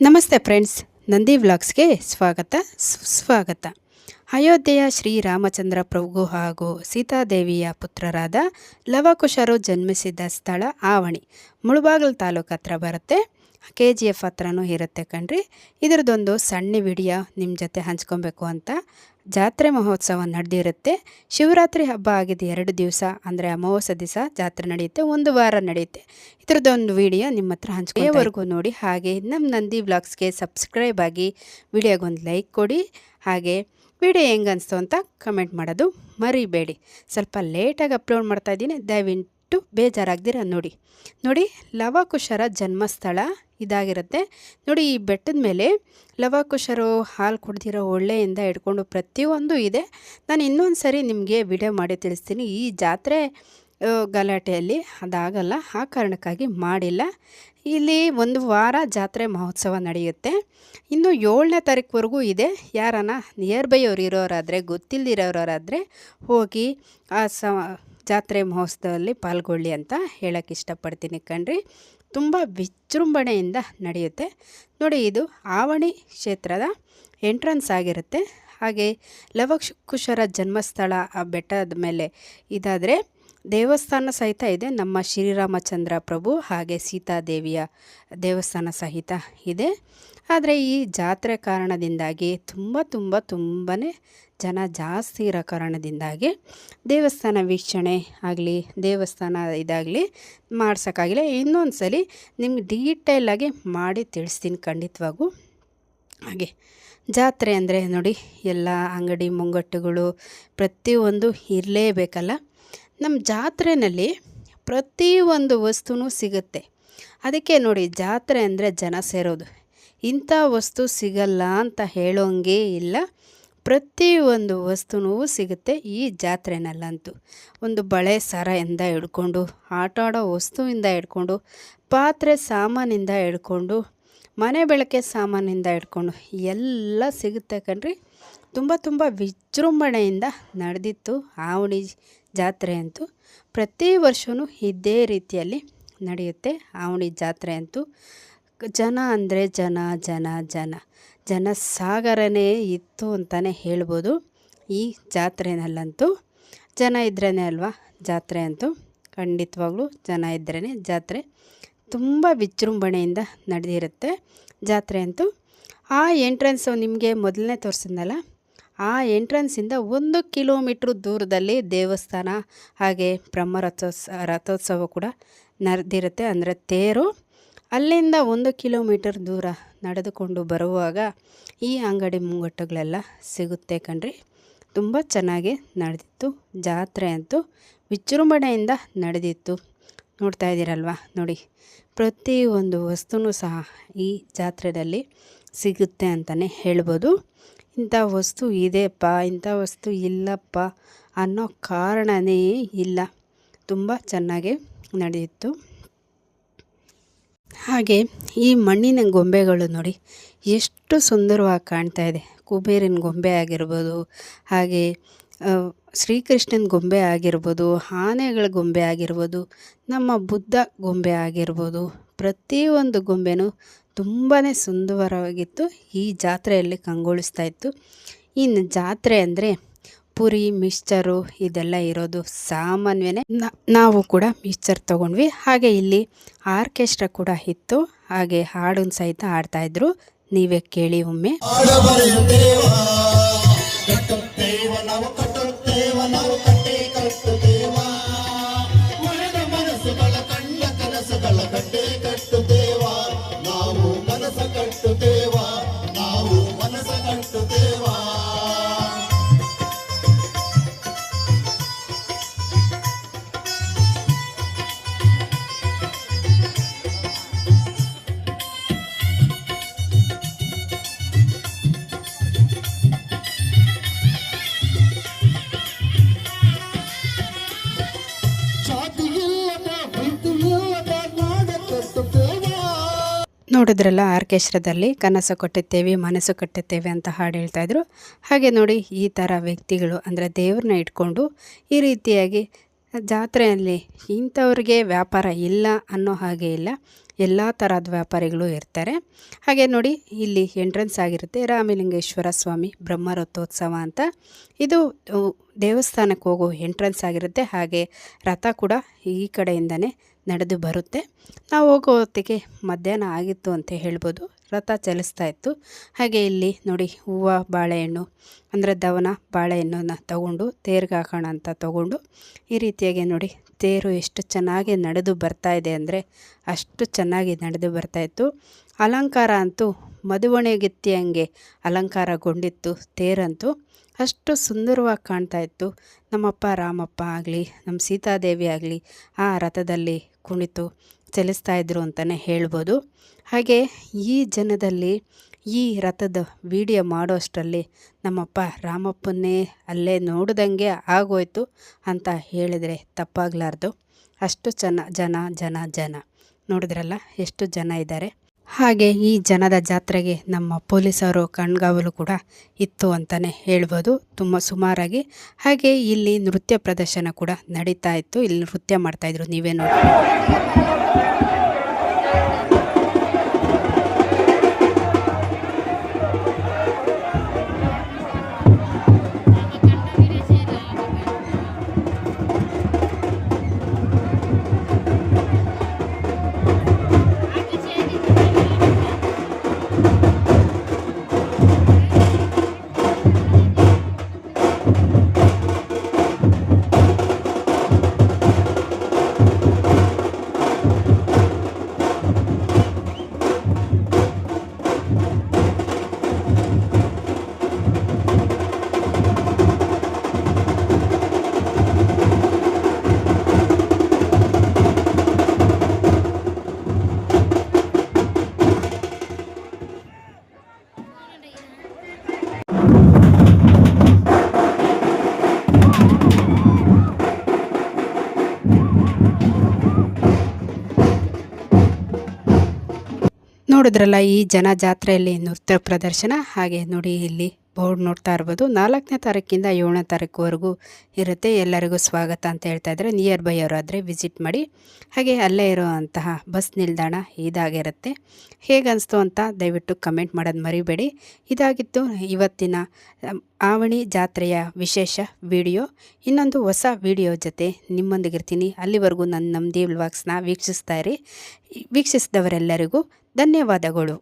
ನಮಸ್ತೆ ಫ್ರೆಂಡ್ಸ್, ನಂದಿ ವ್ಲಾಗ್ಸ್ಗೆ ಸ್ವಾಗತ, ಸುಸ್ವಾಗತ. ಅಯೋಧ್ಯೆಯ ಶ್ರೀರಾಮಚಂದ್ರ ಪ್ರಭು ಹಾಗೂ ಸೀತಾದೇವಿಯ ಪುತ್ರರಾದ ಲವಕುಶರು ಜನ್ಮಿಸಿದ ಸ್ಥಳ ಆವಣಿ, ಮುಳುಬಾಗಿಲು ತಾಲೂಕು ಹತ್ರ ಬರುತ್ತೆ. ಕೆ ಜಿ ಎಫ್ ಹತ್ರನೂ ಇರುತ್ತೆ ಕಣ್ರಿ. ಇದರದೊಂದು ಸಣ್ಣ ವಿಡಿಯೋ ನಿಮ್ಮ ಜೊತೆ ಹಂಚ್ಕೊಬೇಕು ಅಂತ. ಜಾತ್ರೆ ಮಹೋತ್ಸವ ನಡೆದಿರುತ್ತೆ. ಶಿವರಾತ್ರಿ ಹಬ್ಬ ಆಗಿದೆ ಎರಡು ದಿವಸ, ಅಂದರೆ ಅಮಾವಾಸ್ಯ ದಿವಸ ಜಾತ್ರೆ ನಡೆಯುತ್ತೆ, ಒಂದು ವಾರ ನಡೆಯುತ್ತೆ. ಇದ್ರದ್ದೊಂದು ವಿಡಿಯೋ ನಿಮ್ಮ ಹತ್ರ ಹಂಚ್ಕೊವರೆಗೂ ನೋಡಿ, ಹಾಗೆ ನಮ್ಮ ನಂದಿ ಬ್ಲಾಗ್ಸ್ಗೆ ಸಬ್ಸ್ಕ್ರೈಬ್ ಆಗಿ ವಿಡಿಯೋಗೊಂದು ಲೈಕ್ ಕೊಡಿ. ಹಾಗೆ ವಿಡಿಯೋ ಹೆಂಗೆ ಅನಿಸ್ತು ಅಂತ ಕಮೆಂಟ್ ಮಾಡೋದು ಮರಿಬೇಡಿ. ಸ್ವಲ್ಪ ಲೇಟಾಗಿ ಅಪ್ಲೋಡ್ ಮಾಡ್ತಾಯಿದ್ದೀನಿ ದಯವಿಟ್ಟು ಬೇಜಾರಾಗ್ದಿರ ನೋಡಿ. ನೋಡಿ, ಲವಕುಶರ ಜನ್ಮಸ್ಥಳ ಇದಾಗಿರುತ್ತೆ. ನೋಡಿ, ಈ ಬೆಟ್ಟದ ಮೇಲೆ ಲವಕುಶರು ಹಾಲು ಕುಡ್ದಿರೋ ಒಳ್ಳೆಯಿಂದ ಹಿಡ್ಕೊಂಡು ಪ್ರತಿಯೊಂದು ಇದೆ. ನಾನು ಇನ್ನೊಂದು ಸರಿ ನಿಮಗೆ ವಿಡಿಯೋ ಮಾಡಿ ತಿಳಿಸ್ತೀನಿ. ಈ ಜಾತ್ರೆ ಗಲಾಟೆಯಲ್ಲಿ ಅದಾಗಲ್ಲ, ಆ ಕಾರಣಕ್ಕಾಗಿ ಮಾಡಿಲ್ಲ. ಇಲ್ಲಿ ಒಂದು ವಾರ ಜಾತ್ರೆ ಮಹೋತ್ಸವ ನಡೆಯುತ್ತೆ. ಇನ್ನು ಏಳನೇ ತಾರೀಕುವರೆಗೂ ಇದೆ. ಯಾರನ ನಿಯರ್ ಬೈ ಅವ್ರು ಇರೋರಾದರೆ ಗೊತ್ತಿಲ್ಲದಿರೋರಾದರೆ ಹೋಗಿ ಆ ಸ, ಜಾತ್ರೆ ಮಹೋತ್ಸವದಲ್ಲಿ ಪಾಲ್ಗೊಳ್ಳಿ ಅಂತ ಹೇಳೋಕ್ಕೆ ಇಷ್ಟಪಡ್ತೀನಿ ಕಣ್ರಿ. ತುಂಬ ವಿಜೃಂಭಣೆಯಿಂದ ನಡೆಯುತ್ತೆ. ನೋಡಿ, ಇದು ಆವಣಿ ಕ್ಷೇತ್ರದ ಎಂಟ್ರೆನ್ಸ್ ಆಗಿರುತ್ತೆ. ಹಾಗೆ ಲವಕುಶರ ಜನ್ಮಸ್ಥಳ ಆ ಬೆಟ್ಟದ ಮೇಲೆ ಇದಾದರೆ ದೇವಸ್ಥಾನ ಸಹಿತ ಇದೆ. ನಮ್ಮ ಶ್ರೀರಾಮಚಂದ್ರ ಪ್ರಭು ಹಾಗೆ ಸೀತಾದೇವಿಯ ದೇವಸ್ಥಾನ ಸಹಿತ ಇದೆ. ಆದರೆ ಈ ಜಾತ್ರೆ ಕಾರಣದಿಂದಾಗಿ ತುಂಬ ತುಂಬ ತುಂಬಾ ಜನ ಜಾಸ್ತಿ ಇರೋ ಕಾರಣದಿಂದಾಗಿ ದೇವಸ್ಥಾನ ವೀಕ್ಷಣೆ ಆಗಲಿ, ದೇವಸ್ಥಾನ ಇದಾಗಲಿ ಮಾಡ್ಸೋಕ್ಕಾಗಿಲ್ಲ. ಇನ್ನೊಂದು ಸಲ ನಿಮ್ಗೆ ಡೀಟೇಲಾಗಿ ಮಾಡಿ ತಿಳಿಸ್ತೀನಿ ಖಂಡಿತವಾಗೂ. ಹಾಗೆ ಜಾತ್ರೆ ಅಂದರೆ ನೋಡಿ, ಎಲ್ಲ ಅಂಗಡಿ ಮುಂಗಟ್ಟುಗಳು ಪ್ರತಿಯೊಂದು ಇರಲೇಬೇಕಲ್ಲ. ನಮ್ಮ ಜಾತ್ರೆಯಲ್ಲಿ ಪ್ರತಿಯೊಂದು ವಸ್ತುನೂ ಸಿಗುತ್ತೆ. ಅದಕ್ಕೆ ನೋಡಿ, ಜಾತ್ರೆ ಅಂದರೆ ಜನ ಸೇರೋದು. ಇಂಥ ವಸ್ತು ಸಿಗಲ್ಲ ಅಂತ ಹೇಳೋಂಗೇ ಇಲ್ಲ. ಪ್ರತಿಯೊಂದು ವಸ್ತುನೂ ಸಿಗುತ್ತೆ ಈ ಜಾತ್ರೆನಲ್ಲಂತೂ. ಒಂದು ಬಳೆ ಸರದಿಂದ ಹಿಡ್ಕೊಂಡು, ಆಟ ಆಡೋ ವಸ್ತುವಿಂದ ಹಿಡ್ಕೊಂಡು, ಪಾತ್ರೆ ಸಾಮಾನಿಂದ ಹಿಡ್ಕೊಂಡು, ಮನೆ ಬೆಳಕೆ ಸಾಮಾನಿಂದ ಹಿಡ್ಕೊಂಡು, ಎಲ್ಲ ಸಿಗುತ್ತೆ ಕಣ್ರಿ. ತುಂಬ ತುಂಬ ವಿಜೃಂಭಣೆಯಿಂದ ನಡೆದಿತ್ತು ಆವಣಿ ಜಾತ್ರೆ ಅಂತೂ. ಪ್ರತಿ ವರ್ಷವೂ ಇದೇ ರೀತಿಯಲ್ಲಿ ನಡೆಯುತ್ತೆ ಆವಣಿ ಜಾತ್ರೆ ಅಂತೂ. ಜನ ಅಂದರೆ ಜನ ಜನ ಜನ. ಜನ ಸಾಗರನೇ ಇತ್ತು ಅಂತಲೇ ಹೇಳ್ಬೋದು ಈ ಜಾತ್ರೆಯಲ್ಲಂತೂ ಜನ ಇದ್ರೇ ಅಲ್ವಾ ಜಾತ್ರೆ ಅಂತೂ? ಖಂಡಿತವಾಗ್ಲೂ ಜನ ಇದ್ರೇ ಜಾತ್ರೆ. ತುಂಬ ವಿಜೃಂಭಣೆಯಿಂದ ನಡೆದಿರುತ್ತೆ ಜಾತ್ರೆ ಅಂತೂ. ಆ ಎಂಟ್ರೆನ್ಸು ನಿಮಗೆ ಮೊದಲನೇ ತೋರಿಸಿದ್ನಲ್ಲ ಆ ಎಂಟ್ರೆನ್ಸಿಂದ ಒಂದು ಕಿಲೋಮೀಟ್ರ್ ದೂರದಲ್ಲಿ ದೇವಸ್ಥಾನ, ಹಾಗೆ ಬ್ರಹ್ಮ ರಥೋತ್ಸವ ರಥೋತ್ಸವ ಕೂಡ ನಡೆದಿರುತ್ತೆ. ಅಂದರೆ ತೇರು ಅಲ್ಲಿಂದ ಒಂದು ಕಿಲೋಮೀಟರ್ ದೂರ ನಡೆದುಕೊಂಡು ಬರುವಾಗ ಈ ಅಂಗಡಿ ಮುಂಗಟ್ಟುಗಳೆಲ್ಲ ಸಿಗುತ್ತೆ ಕಣ್ರಿ. ತುಂಬ ಚೆನ್ನಾಗಿ ನಡೆದಿತ್ತು. ಜಾತ್ರೆ ಅಂತೂ ವಿಜೃಂಭಣೆಯಿಂದ ನಡೆದಿತ್ತು. ನೋಡ್ತಾ ಇದ್ದೀರಲ್ವ? ನೋಡಿ ಪ್ರತಿಯೊಂದು ವಸ್ತುನೂ ಸಹ ಈ ಜಾತ್ರೆಯಲ್ಲಿ ಸಿಗುತ್ತೆ ಅಂತಲೇ ಹೇಳ್ಬೋದು. ಇಂಥ ವಸ್ತು ಇದೆಯಪ್ಪ, ಇಂಥ ವಸ್ತು ಇಲ್ಲಪ್ಪ ಅನ್ನೋ ಕಾರಣನೇ ಇಲ್ಲ. ತುಂಬ ಚೆನ್ನಾಗಿ ನಡೆಯಿತು. ಹಾಗೆ ಈ ಮಣ್ಣಿನ ಗೊಂಬೆಗಳು ನೋಡಿ, ಎಷ್ಟು ಸುಂದರವಾಗಿ ಕಾಣ್ತಾ ಇದೆ. ಕುಬೇರಿನ ಗೊಂಬೆ ಆಗಿರ್ಬೋದು, ಹಾಗೆ ಶ್ರೀಕೃಷ್ಣನ ಗೊಂಬೆ ಆಗಿರ್ಬೋದು, ಆನೆಗಳ ಗೊಂಬೆ ಆಗಿರ್ಬೋದು, ನಮ್ಮ ಬುದ್ಧ ಗೊಂಬೆ ಆಗಿರ್ಬೋದು, ಪ್ರತಿಯೊಂದು ಗೊಂಬೆನೂ ತುಂಬಾ ಸುಂದರವಾಗಿತ್ತು. ಈ ಜಾತ್ರೆಯಲ್ಲಿ ಕಂಗೊಳಿಸ್ತಾ ಇತ್ತು. ಇನ್ನು ಜಾತ್ರೆ ಅಂದರೆ ಪುರಿ, ಮಿಕ್ಸ್ಚರು ಇದೆಲ್ಲ ಇರೋದು ಸಾಮಾನ್ಯನೇ. ನಾವು ಕೂಡ ಮಿಕ್ಸ್ಚರ್ ತೊಗೊಂಡ್ವಿ. ಹಾಗೆ ಇಲ್ಲಿ ಆರ್ಕೆಸ್ಟ್ರಾ ಕೂಡ ಇತ್ತು. ಹಾಗೆ ಹಾಡನ್ನು ಸಹಿತ ಹಾಡ್ತಾಯಿದ್ರು ನೀವೇ ಕೇಳಿ ಒಮ್ಮೆ. ನೋಡಿದ್ರಲ್ಲ ಆರ್ಕೆಸ್ಟ್ರಾದಲ್ಲಿ, ಕನಸು ಕಟ್ಟುತ್ತೇವೆ, ಮನಸ್ಸು ಕಟ್ಟುತ್ತೇವೆ ಅಂತ ಹಾಡು ಹೇಳ್ತಾಯಿದ್ರು ಹಾಗೆ ನೋಡಿ ಈ ಥರ ವ್ಯಕ್ತಿಗಳು ಅಂದರೆ ದೇವ್ರನ್ನ ಇಟ್ಕೊಂಡು ಈ ರೀತಿಯಾಗಿ ಜಾತ್ರೆಯಲ್ಲಿ ಇಂಥವ್ರಿಗೆ ವ್ಯಾಪಾರ ಇಲ್ಲ ಅನ್ನೋ ಹಾಗೆ ಇಲ್ಲ. ಎಲ್ಲ ಥರದ ವ್ಯಾಪಾರಿಗಳು ಇರ್ತಾರೆ. ಹಾಗೆ ನೋಡಿ ಇಲ್ಲಿ ಎಂಟ್ರೆನ್ಸ್ ಆಗಿರುತ್ತೆ ರಾಮಲಿಂಗೇಶ್ವರ ಸ್ವಾಮಿ ಬ್ರಹ್ಮರಥೋತ್ಸವ ಅಂತ. ಇದು, ದೇವಸ್ಥಾನಕ್ಕೆ ಹೋಗೋ ಎಂಟ್ರೆನ್ಸ್ ಆಗಿರುತ್ತೆ. ಹಾಗೆ ರಥ ಕೂಡ ಈ ಕಡೆಯಿಂದನೇ ನಡೆದು ಬರುತ್ತೆ. ನಾವು ಹೋಗೋ ಹೊತ್ತಿಗೆ ಮಧ್ಯಾಹ್ನ ಆಗಿತ್ತು ಅಂತ ಹೇಳ್ಬೋದು. ರಥ ಚಲಿಸ್ತಾ ಇತ್ತು. ಹಾಗೆ ಇಲ್ಲಿ ನೋಡಿ ಹೂವು, ಬಾಳೆಹಣ್ಣು, ಅಂದರೆ ದವನ, ಬಾಳೆಹಣ್ಣನ್ನು ತಗೊಂಡು ತೇರ್ಗೆ ಹಾಕೋಣ ಅಂತ ತಗೊಂಡು ಈ ರೀತಿಯಾಗಿ ನೋಡಿ ತೇರು ಎಷ್ಟು ಚೆನ್ನಾಗಿ ನಡೆದು ಬರ್ತಾ ಇದೆ ಅಂದರೆ ಅಷ್ಟು ಚೆನ್ನಾಗಿ ನಡೆದು ಬರ್ತಾಯಿತ್ತು ಅಲಂಕಾರ ಅಂತೂ ಮದುವಣೆಗೆತ್ತಿಯಂಗೆ ಅಲಂಕಾರಗೊಂಡಿತ್ತು. ತೇರಂತೂ ಅಷ್ಟು ಸುಂದರವಾಗಿ ಕಾಣ್ತಾ ಇತ್ತು. ನಮ್ಮಪ್ಪ ರಾಮಪ್ಪ ಆಗಲಿ, ನಮ್ಮ ಸೀತಾದೇವಿ ಆಗಲಿ ಆ ರಥದಲ್ಲಿ ಕುಣಿತು ಚಲಿಸ್ತಾ ಇದ್ರು ಅಂತಲೇ ಹೇಳ್ಬೋದು. ಹಾಗೆ ಈ ಜನದಲ್ಲಿ ಈ ರಥದ ವಿಡಿಯೋ ಮಾಡೋಷ್ಟರಲ್ಲಿ ನಮ್ಮಪ್ಪ ರಾಮಪ್ಪನ್ನೇ ಅಲ್ಲೇ ನೋಡಿದಂಗೆ ಆಗೋಯ್ತು ಅಂತ ಹೇಳಿದರೆ ತಪ್ಪಾಗಲಾರ್ದು. ಅಷ್ಟು ಚೆನ್ನ ಜನ ಜನ ಜನ. ನೋಡಿದ್ರಲ್ಲ, ಎಷ್ಟು ಜನ ಇದ್ದಾರೆ. ಹಾಗೆ ಈ ಜನದ ಜಾತ್ರೆಗೆ ನಮ್ಮ ಪೊಲೀಸರು ಕಣ್ಗಾವಲು ಕೂಡ ಇತ್ತು ಅಂತಲೇ ಹೇಳ್ಬೋದು. ತುಂಬ ಸುಮಾರಾಗಿ. ಹಾಗೆ ಇಲ್ಲಿ ನೃತ್ಯ ಪ್ರದರ್ಶನ ಕೂಡ ನಡೀತಾ ಇತ್ತು. ಇಲ್ಲಿ ನೃತ್ಯ ಮಾಡ್ತಾಯಿದ್ರು ನೀವೇ ನೋಡಿ ನೋಡಿದ್ರಲ್ಲ ಈ ಜನ ಜಾತ್ರೆಯಲ್ಲಿ ನೃತ್ಯ ಪ್ರದರ್ಶನ? ಹಾಗೆ ನೋಡಿ ಇಲ್ಲಿ ಬೋರ್ಡ್ ನೋಡ್ತಾ ಇರ್ಬೋದು. ನಾಲ್ಕನೇ ತಾರೀಕಿಂದ ಏಳನೇ ತಾರೀಕುವರೆಗೂ ಇರುತ್ತೆ. ಎಲ್ಲರಿಗೂ ಸ್ವಾಗತ ಅಂತ ಹೇಳ್ತಾ ಇದ್ದಾರೆ. ನಿಯರ್ ಬೈ ಅವರಾದರೆ ವಿಸಿಟ್ ಮಾಡಿ. ಹಾಗೆ ಅಲ್ಲೇ ಇರುವಂತಹ ಬಸ್ ನಿಲ್ದಾಣ ಇದಾಗಿರುತ್ತೆ. ಹೇಗೆ ಅನಿಸ್ತು ಅಂತ ದಯವಿಟ್ಟು ಕಮೆಂಟ್ ಮಾಡೋದು ಮರಿಬೇಡಿ. ಇದಾಗಿತ್ತು ಇವತ್ತಿನ ಆವಣಿ ಜಾತ್ರೆಯ ವಿಶೇಷ ವಿಡಿಯೋ ಇನ್ನೊಂದು ಹೊಸ ವಿಡಿಯೋ ಜೊತೆ ನಿಮ್ಮೊಂದಿಗಿರ್ತೀನಿ. ಅಲ್ಲಿವರೆಗೂ ನನ್ನ ನಮ್ಮದಿ ವ್ಲಾಗ್ಸ್ನ ವೀಕ್ಷಿಸ್ತಾ ಇರಿ. ವೀಕ್ಷಿಸಿದವರೆಲ್ಲರಿಗೂ ಧನ್ಯವಾದಗಳು.